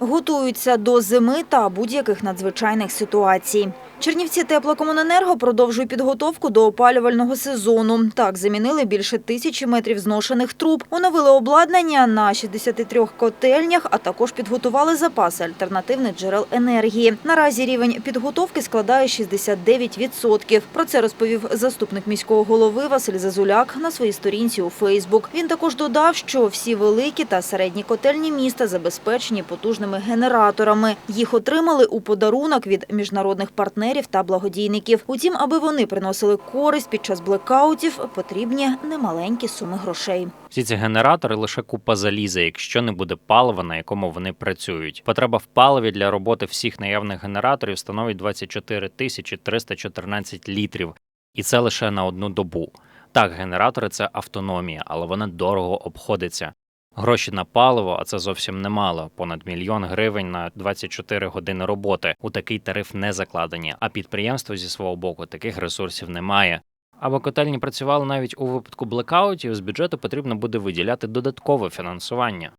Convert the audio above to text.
Готуються до зими та будь-яких надзвичайних ситуацій. Чернівці теплокомуненерго продовжує підготовку до опалювального сезону. Так, замінили більше тисячі метрів зношених труб, оновили обладнання на 63 котельнях, а також підготували запаси альтернативних джерел енергії. Наразі рівень підготовки складає 69%. Про це розповів заступник міського голови Василь Зазуляк на своїй сторінці у Фейсбук. Він також додав, що всі великі та середні котельні міста забезпечені потужними генераторами. Їх отримали у подарунок від міжнародних партнерів та благодійників. Утім, аби вони приносили користь під час блекаутів, потрібні немаленькі суми грошей. Всі ці генератори лише купа заліза, якщо не буде палива, на якому вони працюють. Потреба в паливі для роботи всіх наявних генераторів становить 24 тисячі 314 літрів, і це лише на одну добу. Так, генератори це автономія, але вона дорого обходиться. Гроші на паливо, а це зовсім немало, понад мільйон гривень на 24 години роботи. У такий тариф не закладені, а підприємство зі свого боку таких ресурсів немає. Або котельні працювали навіть у випадку блекаутів, з бюджету потрібно буде виділяти додаткове фінансування.